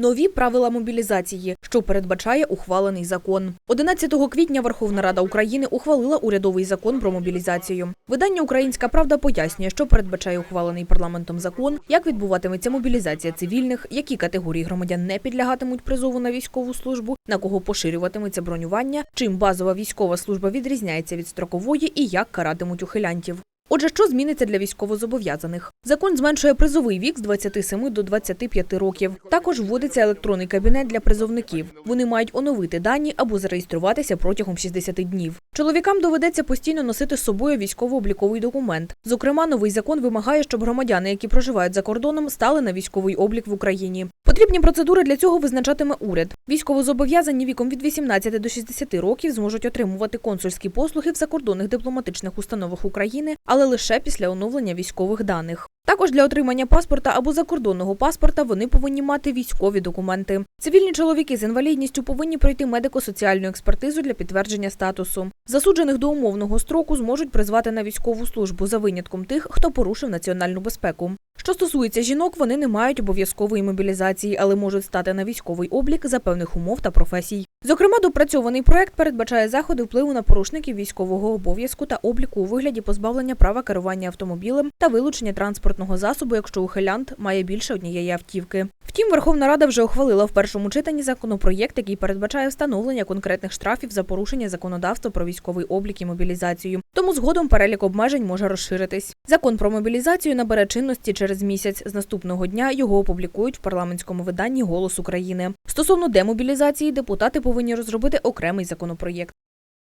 Нові правила мобілізації, що передбачає ухвалений закон. 11 квітня Верховна Рада України ухвалила урядовий закон про мобілізацію. Видання Українська Правда пояснює, що передбачає ухвалений парламентом закон, як відбуватиметься мобілізація цивільних, які категорії громадян не підлягатимуть призову на військову службу, на кого поширюватиметься бронювання, чим базова військова служба відрізняється від строкової і як каратимуть ухилянтів. Отже, що зміниться для військовозобов'язаних? Закон зменшує призовий вік з 27 до 25 років. Також вводиться електронний кабінет для призовників. Вони мають оновити дані або зареєструватися протягом 60 днів. Чоловікам доведеться постійно носити з собою військово-обліковий документ. Зокрема, новий закон вимагає, щоб громадяни, які проживають за кордоном, стали на військовий облік в Україні. Потрібні процедури для цього визначатиме уряд. Військовозобов'язані віком від 18 до 60 років зможуть отримувати консульські послуги в закордонних дипломатичних установах України, але лише після оновлення військових даних. Також для отримання паспорта або закордонного паспорта вони повинні мати військові документи. Цивільні чоловіки з інвалідністю повинні пройти медико-соціальну експертизу для підтвердження статусу. Засуджених до умовного строку зможуть призвати на військову службу за винятком тих, хто порушив національну безпеку. Що стосується жінок, вони не мають обов'язкової мобілізації, але можуть стати на військовий облік за певних умов та професій. Зокрема, допрацьований проект передбачає заходи впливу на порушників військового обов'язку та обліку у вигляді позбавлення права керування автомобілем та вилучення транспортного засобу, якщо ухилянт має більше однієї автівки. Втім, Верховна Рада вже ухвалила в першому читанні законопроєкт, який передбачає встановлення конкретних штрафів за порушення законодавства про військовий облік і мобілізацію. Тому згодом перелік обмежень може розширитись. Закон про мобілізацію набере чинності через місяць. З наступного дня його опублікують в парламентському виданні Голос України. Стосовно демобілізації, депутати повинні розробити окремий законопроєкт.